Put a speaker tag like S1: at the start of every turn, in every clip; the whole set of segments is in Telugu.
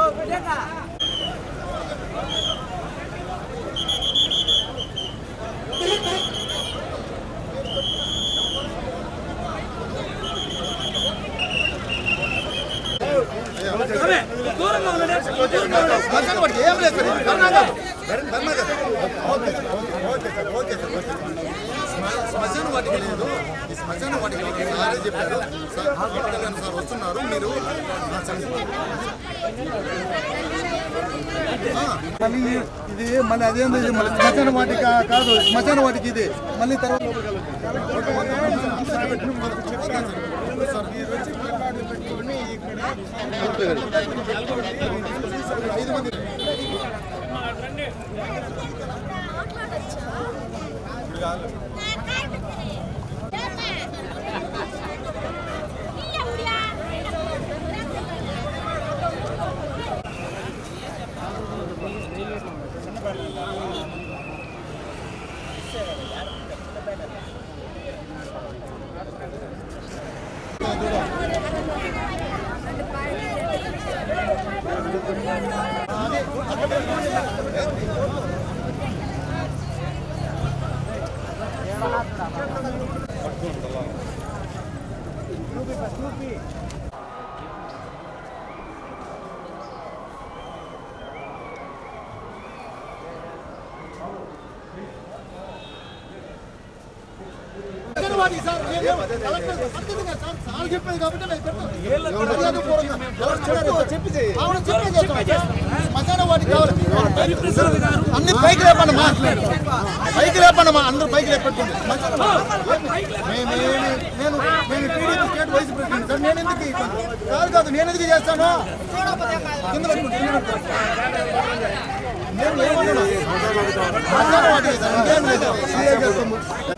S1: Oh, శ్మశాన వాటిక లేదు ఈ శ్మశాన వాటిక సారే చెప్పారు సార్ కళ్యాణ్ సార్ వస్తున్నారు మీరు ఆ, చెప్పండి.
S2: మళ్ళీ ఇది మళ్ళీ అదేంది ఇది మళ్ళీ శ్మశాన వాటిక కాదు శ్మశాన వాటికి ఇది మళ్ళీ తర్వాత ఇప్పుడు కాదు చెప్పేది వాటికి కావాలి. అన్ని పైకి లేపండమ్మా పైకి లేపండమ్మా అందరూ పైకి లేపెట్టండి నేను నేను TDP state vice president. Sir నేను ఎందుకు కాదు కాదు నేను ఎందుకు చేస్తాను? కింద. నేను ఏమన్నాను? శ్మశాన వాటికి సార్ ఇంకేం లేదు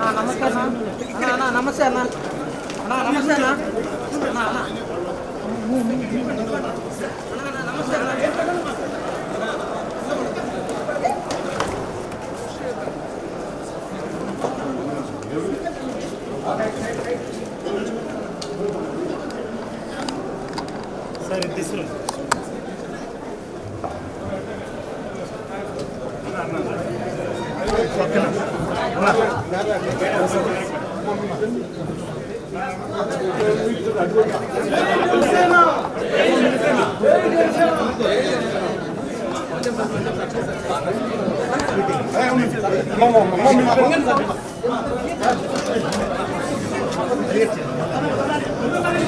S3: అన్నా, నమస్తే అన్న అన్నా అన్నా నమస్తే అన్న అన్నా నమస్తే అన్న అన్నా అన్నా అన్నా, అన్నా, నమస్తే అన్న
S4: సార్ ఇది తీసుకురండి
S2: పక్కన. Gracias.